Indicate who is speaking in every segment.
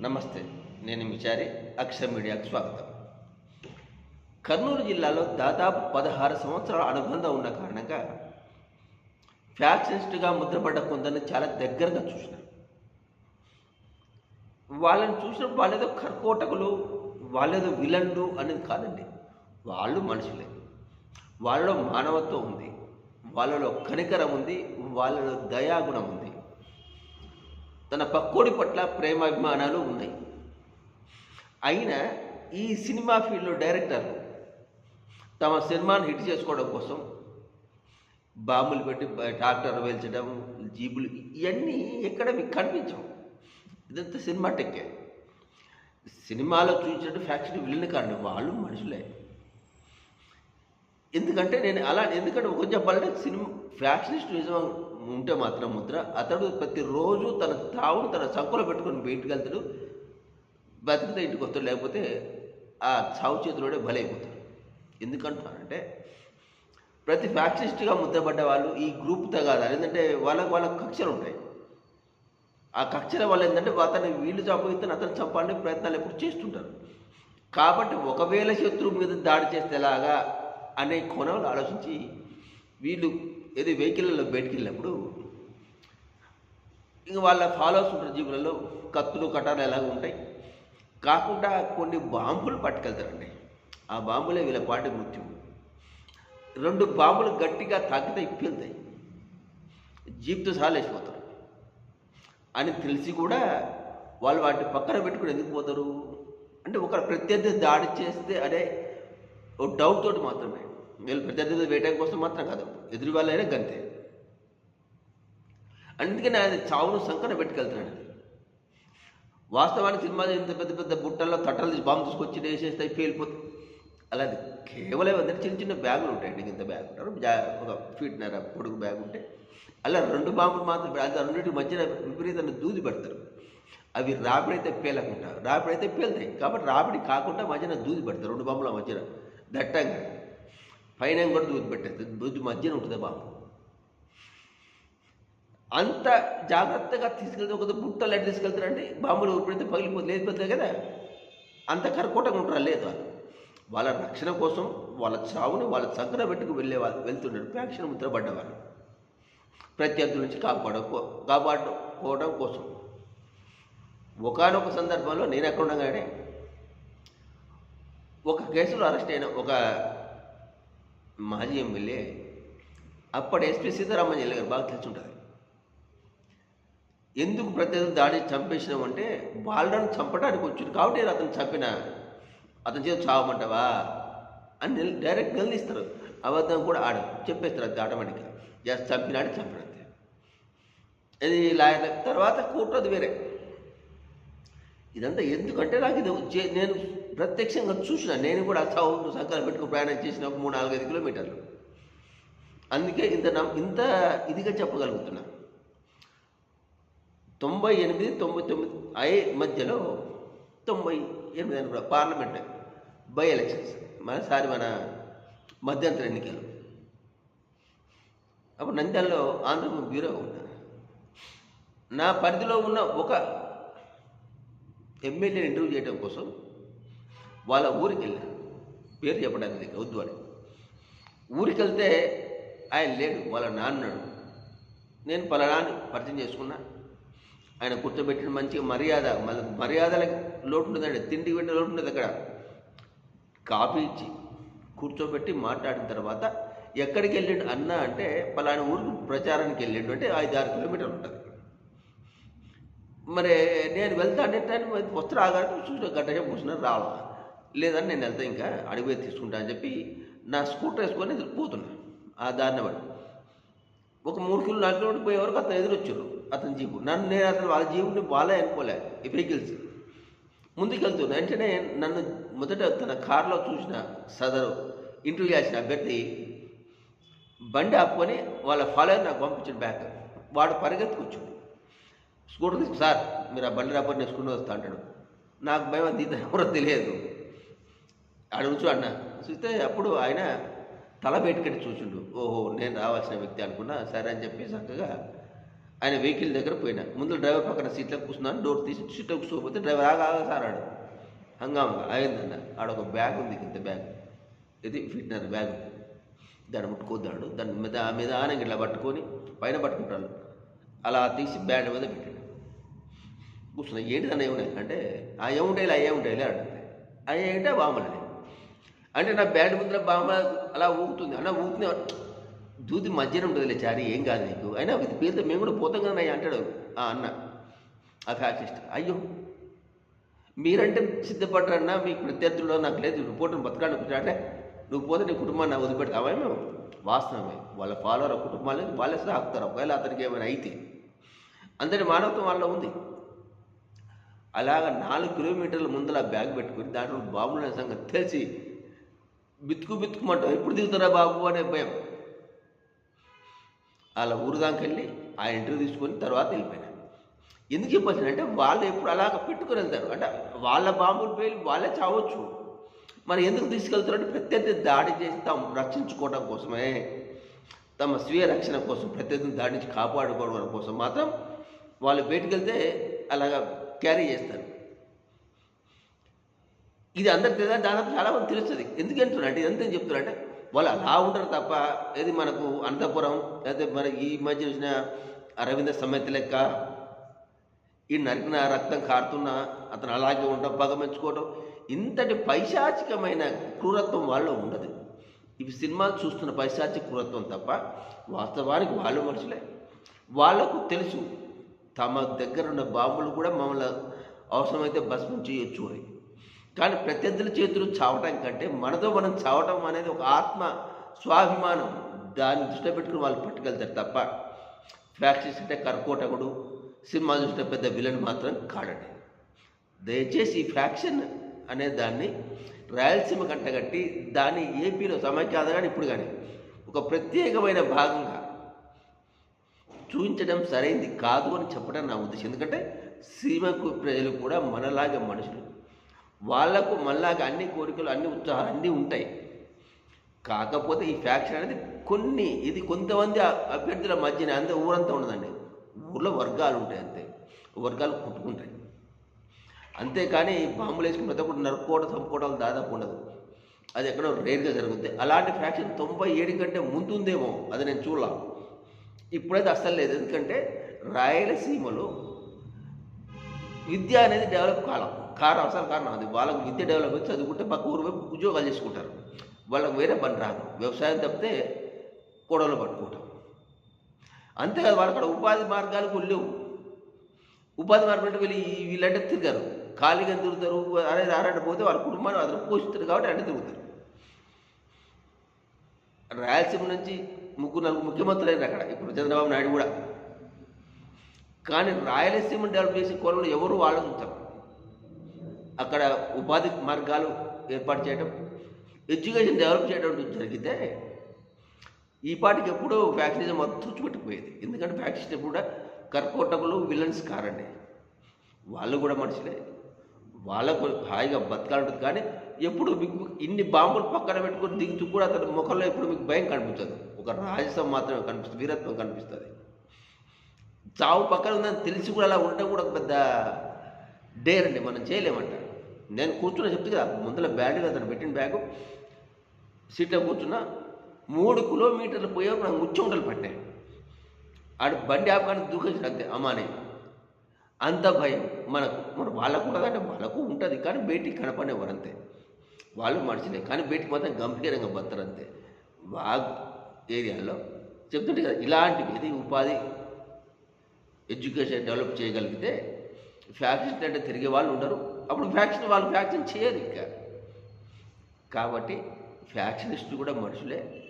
Speaker 1: నమస్తే నేను మిచారి అక్షర మీడియాకు స్వాగతం. కర్నూలు జిల్లాలో దాదాపు పదహారు సంవత్సరాల అనుబంధం ఉన్న కారణంగా ఫ్యాక్షనిస్ట్గా ముద్రపడ్డ కొందరిని చాలా దగ్గరగా చూసిన వాళ్ళని చూసినప్పుడు వాళ్ళేదో కర్కోటకులు వాళ్ళేదో విలన్లు అనేది కాదండి. వాళ్ళు మనుషులే. వాళ్ళలో మానవత్వం ఉంది వాళ్ళలో కనికరం ఉంది వాళ్ళలో దయాగుణం ఉంది. తన పక్కోడి పట్ల ప్రేమాభిమానాలు ఉన్నాయి. అయినా ఈ సినిమా ఫీల్డ్లో డైరెక్టర్లు తమ సినిమాను హిట్ చేసుకోవడం కోసం బాంబులు పెట్టి ట్రాక్టర్ వేల్చడం జీబులు ఇవన్నీ ఎక్కడ మీకు కనిపించవు. ఇదంతా సినిమా టెక్కే సినిమాలో చూసినట్టు ఫ్యాక్షన్ విల్లని కారణం వాళ్ళు మనుషులే. ఎందుకంటే నేను అలా ఎందుకంటే ఒక చెప్పాలంటే సినిమా ఫ్యాషనిస్ట్ నిజం ఉంటే మాత్రం ముద్ర అతడు ప్రతిరోజు తన తావును తన సంకులో పెట్టుకొని బయటికి వెళ్తాడు బతికితే ఇంటికి వస్తాడు లేకపోతే ఆ చావు చేతిలోనే బలైపోతాడు. ఎందుకంటున్నానంటే ప్రతి ఫ్యాక్షనిస్ట్గా ముద్రపడ్డ వాళ్ళు ఈ గ్రూప్తో కాదు ఎందుకంటే వాళ్ళకి వాళ్ళ కక్షలు ఉంటాయి. ఆ కక్షల వల్ల ఏంటంటే అతన్ని వీళ్ళు చంపగితే అతను చంపాలని ప్రయత్నాలు ఎప్పుడు చేస్తుంటారు. కాబట్టి ఒకవేళ శత్రువు మీద దాడి చేస్తే ఎలాగా అనే కోణంలో ఆలోచించి వీళ్ళు ఏదో వెహికల్లో బయటికి వెళ్ళినప్పుడు ఇంక వాళ్ళ ఫాలోవర్స్ ఉంటారు జీవులలో కత్తులు కటాలు ఎలాగ ఉంటాయి. కాకుండా కొన్ని బాంబులు పట్టుకెళ్తారండి. ఆ బాంబులే వీళ్ళ పాటి మృత్యు రెండు బాంబులు గట్టిగా తాకితే ఇప్పిల్తాయి. జీప్తో సహా లేచిపోతారు. అని తెలిసి కూడా వాళ్ళు వాటిని పక్కన పెట్టుకుని ఎందుకు పోతారు? అంటే ఒకరు ప్రత్యర్థి దాడి చేస్తే అదే ఓ డౌట్ తోటి మాత్రమే. వీళ్ళు ప్రత్యర్థి వేయటం కోసం మాత్రం కాదు. ఎదురు వాళ్ళైనా గంతే. అందుకని ఆయన చావును సంకన పెట్టుకెళ్తున్నాడు. వాస్తవానికి సినిమాలు ఇంత పెద్ద పెద్ద బుట్టల్లో తట్టలు తీసి బాంబు తీసుకొచ్చి వేసేస్తాయి పేలిపోతాయి అలాది కేవలం ఏంటంటే చిన్న చిన్న బ్యాగులు ఉంటాయండి ఇంత బ్యాగ్ ఉంటారు ఒక ఫీట్ నర పొడుగు బ్యాగ్ ఉంటే అలా రెండు బాంబులు మాత్రం అది రెండింటి మధ్యన విపరీతంగా దూది పెడతారు. అవి రాపిడైతే పేలకుండా రాపిడైతే పేలుతాయి. కాబట్టి రాపిడి కాకుండా మధ్యన దూది పెడతారు. రెండు బాంబుల మధ్యన. దట్టంగా. పైన కూడా దూది పెట్టేది. దూది మధ్యన ఉంటుంది బాబు. బాంబు అంత జాగ్రత్తగా తీసుకెళ్తే ఒక బుట్టలు లైట్ తీసుకెళ్తారండి. బాంబులు ఊపిడితే పగిలిపోతే లేకపోతాయి కదా. అంత కర్కోటంగా ఉంటారా లేదు? వాళ్ళు వాళ్ళ రక్షణ కోసం వాళ్ళ చావుని వాళ్ళ చక్కన పెట్టుకు వెళ్ళే వాళ్ళు వెళ్తుంటారు ఫ్యాక్షన్ ముద్రపడ్డవారు ప్రత్యర్థుల నుంచి కాపాడుకో కాపాడుకోవడం కోసం. ఒకానొక సందర్భంలో నేను ఎక్కడ ఉండగానే ఒక కేసులో అరెస్ట్ అయిన ఒక మాజీ ఎమ్మెల్యే అప్పటి ఎస్పీ సీతారామయ్య గారు బాగా తెలిసి ఉంటుంది ఎందుకు ప్రత్యర్థులు దాడి చంపేసినామంటే వాళ్ళని చంపడానికి వచ్చింది కాబట్టి అతను చంపిన. అతని చేత చావమంటావా? అని డైరెక్ట్ నిలదీస్తారు. అబద్ధం కూడా ఆడ చెప్పేస్తారు అది ఆటోమేటిక్గా జస్ట్ చంపినాడు చంపినంతే ఇది లాయర్ తర్వాత కోర్టు వేరే. ఇదంతా ఎందుకంటే నాకు ఇది నేను ప్రత్యక్షంగా చూసిన నేను కూడా ఆ చావు పెట్టుకుని ప్రయాణం చేసిన ఒక మూడు నాలుగైదు కిలోమీటర్లు. అందుకే ఇంత ఇంత ఇదిగా చెప్పగలుగుతున్నా. తొంభై ఎనిమిది తొంభై తొమ్మిది ఐ మధ్యలో తొంభై ఎనిమిది అనుకో పార్లమెంట్ బై ఎలక్షన్స్. మనసారి మన మధ్యంతర ఎన్నికలు. అప్పుడు నంద్యాలలో ఆంధ్ర బ్యూరో ఉన్నా నా పరిధిలో ఉన్న ఒక ఎమ్మెల్యేని ఇంటర్వ్యూ చేయడం కోసం వాళ్ళ ఊరికి వెళ్ళారు పేరు చెప్పడానికి వద్దు అని. ఊరికి వెళ్తే ఆయన లేడు వాళ్ళ నాన్నడు నేను పలానాన్ని పరిచయం చేసుకున్నా. ఆయన కూర్చోబెట్టిన మంచిగా మర్యాద మళ్ళీ మర్యాదలకు లోటు ఉంటుందండి తిండికి పెట్టిన లోటు ఉండదు అక్కడ. కాఫీ ఇచ్చి కూర్చోబెట్టి మాట్లాడిన తర్వాత ఎక్కడికి వెళ్ళిండు అన్న అంటే పలానా ఊరికి ప్రచారానికి వెళ్ళిండు అంటే ఐదు ఆరు కిలోమీటర్లు ఉంటుంది. మరి నేను వెళ్తా అంటే వస్త్ర రాగానే చూసిన గంటగా కూర్చున్నారు రావాలా? లేదని నేను వెళ్తా ఇంకా అడిగి తీసుకుంటా అని చెప్పి నా స్కూటర్ వేసుకొని పోతున్నా. ఆ దారిన పడి ఒక మూడు కిలో నాలుగు కిలోమీటర్ పోయే వరకు అతను ఎదురొచ్చారు అతని జీపు. నన్ను నేను అతను వాళ్ళ జీవుని వాళ్ళే అనుకోలే ఈ వెహికల్స్ ముందుకు వెళ్తున్నా వెంటనే నన్ను మొదట తన కారులో చూసిన సదరు ఇంటర్వ్యూ చేసిన అభ్యర్థి బండి ఆపుకొని వాళ్ళ ఫాలోయర్ నాకు పంపించిన బ్యాక్. వాడు పరిగెత్తుకొచ్చాడు. స్కూటర్ తీసుకు. సార్ మీరు ఆ బండి రాబోర్ నేర్చుకుంటూ వస్తా అంటాడు. నాకు భయం అది ఎవరో తెలియదు. అడుగుచు అన్న. చూస్తే అప్పుడు ఆయన తల బయటకెట్టి చూసిండు. ఓహో నేను రావాల్సిన వ్యక్తి అనుకున్నా. సరే అని చెప్పి చక్కగా ఆయన వెహికల్ దగ్గర పోయినా. ముందు డ్రైవర్ పక్కన సీట్లో కూర్చున్నాను. డోర్ తీసి సీట్లో కూర్చోకపోతే డ్రైవర్ ఆగా సార్ ఆడు హంగామగా అయిందన్న. ఆడ ఒక బ్యాగ్ ఉంది ఇంత బ్యాగ్. ఇది ఫిట్నర్ బ్యాగ్. దాన్ని ముట్టుకోద్దాడు. దాని మీద ఆ మీద ఆన ఇట్లా పట్టుకొని పైన పట్టుకుంటాడు. అలా తీసి బ్యాండ్ మీద పెట్టాడు. కూర్చున్నా ఏంటి దాన్ని ఏమున్నాయి అంటే ఆ ఏముంటాయి అయ్యే ఉంటాయి అడిగితే అయ్యే ఉంటే బాంబులని అంటే నా బ్యాండ్ ముందర బామ్మ అలా ఊగుతుంది. అన్న ఊపుతుంది దూది మధ్యన ఉంటుందిలే చారి ఏం కాదు నీకు. అయినా ఇది పేరుతో మేము కూడా పోతాం కదా అయ్యా అంటాడు ఆ అన్న ఆ ఫ్యాక్సిస్ట్ అయ్యో మీరంటే సిద్ధపడ్డారన్నా మీకు ప్రత్యర్థుల్లో నాకు లేదు. రిపోర్టర్ బతకాలని అంటే నువ్వు పోతే నీ కుటుంబాన్ని నాకు వదిలిపెడతావా మేము వాస్తవమే. వాళ్ళ ఫాలోవర్ కుటుంబాలు వాళ్ళే సాగుతారు ఒకవేళ అతనికి ఏమైనా అయితే. అందరి మానవత్వం వాళ్ళలో ఉంది. అలాగ నాలుగు కిలోమీటర్ల ముందర బ్యాగ్ పెట్టుకుని దాంట్లో బాబుల సంగతి తెలిసి బితుకు బితుకుమంటాం ఎప్పుడు దిగుతారా బాబు అనే భయం. అలా ఊరు దాకా వెళ్ళి ఆ ఇంటర్వ్యూ తీసుకొని తర్వాత వెళ్ళిపోయినా. ఎందుకు చెప్పచ్చు అంటే వాళ్ళు ఎప్పుడు అలాగ పెట్టుకుని వెళ్తారు. అంటే వాళ్ళ బాంబులు పేలి వాళ్ళే చావచ్చు. మరి ఎందుకు తీసుకెళ్తారంటే ప్రత్యర్థి దాడి చేసి తాము రక్షించుకోవడం కోసమే. తమ స్వీయ రక్షణ కోసం ప్రత్యర్థిని దాడి నుంచి కాపాడుకోవడం కోసం మాత్రం వాళ్ళు బయటికి వెళ్తే అలాగా క్యారీ చేస్తారు. ఇది అందరికి తెలియదు దాదాపు చాలా మంది తెలుస్తుంది. ఎందుకు అంటున్నా అంటే ఎంత చెప్తున్నా అంటే వాళ్ళు అలా ఉంటారు తప్ప ఏది మనకు అనంతపురం లేకపోతే మన ఈ మధ్య చూసిన అరవింద సమేత లెక్క ఈ నరికిన రక్తం కారుతున్న అతను అలాగే ఉండడం పగ మెచ్చుకోవడం ఇంతటి పైశాచికమైన క్రూరత్వం వాళ్ళు ఉండదు. ఇవి సినిమాలు చూస్తున్న పైశాచిక క్రూరత్వం తప్ప వాస్తవానికి వాళ్ళు మనుషులే. వాళ్ళకు తెలుసు తమ దగ్గర ఉన్న బాంబులు కూడా మమ్మల్ని అవసరమైతే భస్మం చేయొచ్చు అని. కానీ ప్రత్యర్థుల చేతులు చావటం కంటే మనతో మనం చావటం అనేది ఒక ఆత్మ స్వాభిమానం. దాన్ని దృష్టిలో పెట్టుకుని వాళ్ళు పట్టుకెళ్తారు తప్ప ఫ్యాక్షన్ అంటే కర్కోటకుడు సినిమా చూసిన పెద్ద విలన్ మాత్రం కాడండి. దయచేసి ఈ ఫ్యాక్షన్ అనే దాన్ని రాయలసీమ కంటగట్టి దాన్ని ఏపీలో సమైక్యాద కానీ ఇప్పుడు కానీ ఒక ప్రత్యేకమైన భాగంగా చూపించడం సరైంది కాదు అని చెప్పడం నా ఉద్దేశం. ఎందుకంటే సీమకు ప్రజలు కూడా మనలాగే మనుషులు. వాళ్ళకు మనలాగా అన్ని కోరికలు అన్ని ఉత్సాహాలు అన్నీ ఉంటాయి. కాకపోతే ఈ ఫ్యాక్షన్ అనేది కొన్ని ఇది కొంతమంది అభ్యర్థుల మధ్యన అంత ఊరంతా ఉండదండి. ఊర్లో వర్గాలు ఉంటాయి అంతే. వర్గాలు కొట్టుకుంటాయి. అంతేకాని బాంబులు వేసుకుని ప్రతి ఒక్కటి నరుక్కోవడం చంపుకోవడం దాదాపు ఉండదు. అది ఎక్కడో రేర్గా జరుగుతుంది అలాంటి ఫ్యాక్షన్ తొంభై ఏడు కంటే ముందు ఉందేమో అది నేను చూడలా. ఇప్పుడైతే అస్సలు లేదు. ఎందుకంటే రాయలసీమలో విద్య అనేది డెవలప్ కాలం కారణం అసలు కారణం అది. వాళ్ళకు విద్య డెవలప్ అయితే చదువుకుంటే పక్క ఊరు వైపు ఉద్యోగాలు చేసుకుంటారు. వాళ్ళకి వేరే పని రాదు. వ్యవసాయం తప్పితే కూడలు పట్టుకుంటాం అంతేకాదు వాళ్ళకి అక్కడ ఉపాధి మార్గాలు కూడా లేవు. ఉపాధి మార్గం అంటే వీళ్ళు వీళ్ళంటే తిరగరు. ఖాళీగా తిరుగుతారు? అనేది ఆరంటే పోతే వాళ్ళ కుటుంబాన్ని అతను పోషిస్తారు కాబట్టి అంటే తిరుగుతారు. రాయలసీమ నుంచి ముగ్గురు నలుగురు ముఖ్యమంత్రులు అయినారు అక్కడ. ఇప్పుడు చంద్రబాబు నాయుడు కూడా. కానీ రాయలసీమ డెవలప్ చేసే కోణంలో ఎవరు ఆలోచించరు అక్కడ ఉపాధి మార్గాలు ఏర్పాటు చేయడం ఎడ్యుకేషన్ డెవలప్ చేయడం జరిగితే ఈ పాటికి ఎప్పుడూ ఫ్యాక్టరీజం మొత్తం తుచ్చిపెట్టిపోయేది ఎందుకంటే ఫ్యాక్టరీ కూడా కర్కోటకులు విలన్స్ కారండి. వాళ్ళు కూడా మనుషులే. వాళ్ళకు హాయిగా బతకాలంటుంది కానీ ఎప్పుడు మీకు ఇన్ని బాంబులు పక్కన పెట్టుకొని దిగుతూ కూడా అతని ముఖంలో ఎప్పుడు మీకు భయం కనిపించదు. ఒక రాజసం మాత్రమే కనిపిస్తుంది వీరత్వం కనిపిస్తుంది. చావు పక్కన ఉందని తెలిసి కూడా అలా ఉండడం కూడా ఒక పెద్ద డేర్ అండి మనం చేయలేమంట. నేను కూర్చున్నా చెప్తే కదా ముందర బ్యాగ్ అతను పెట్టిన బ్యాగు సీట్లో కూర్చున్నా మూడు కిలోమీటర్లు పోయేవరకు నాకు ముచ్చుంటలు పట్టాయి. ఆడు బండి ఆపగానే దూకేసిన అంతే అమ్మానే. అంత భయం మనకు మన వాళ్ళకు కూడా అంటే వాళ్ళకు ఉంటుంది కానీ బయటికి కనపడేవారు అంతే. వాళ్ళు మనుషులే కానీ బయటికి మాత్రం గంభీరంగా బతారు అంతే. వాగ్ ఏరియాలో చెప్తుంటే కదా ఇలాంటివి ఇది ఉపాధి ఎడ్యుకేషన్ డెవలప్ చేయగలిగితే ఫ్యాక్షన్ అంటే తిరిగే వాళ్ళు ఉండరు. అప్పుడు ఫ్యాక్షన్ వాళ్ళు ఫ్యాక్షన్ చేయరు ఇంకా. కాబట్టి ఫ్యాక్షనిస్టులు కూడా మనుషులే.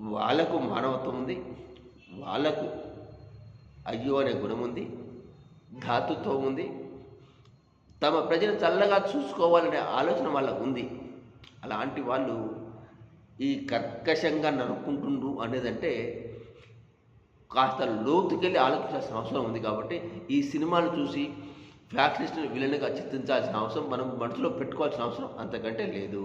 Speaker 1: వాళ్ళకు మానవత్వం ఉంది వాళ్ళకు అయ్యో అనే గుణం ఉంది ధాతుత్వం ఉంది. తమ ప్రజలు చల్లగా చూసుకోవాలనే ఆలోచన వాళ్ళకు ఉంది. అలాంటి వాళ్ళు ఈ కర్కశంగా నరుక్కుంటుండ్రు అనేదంటే కాస్త లోతుకెళ్ళి ఆలోచించాల్సిన అవసరం ఉంది కాబట్టి ఈ సినిమాను చూసి ఫ్యాక్షనిస్ట్ని విలన్గా చిత్రించాల్సిన అవసరం మనం మనసులో పెట్టుకోవాల్సిన అవసరం అంతకంటే లేదు.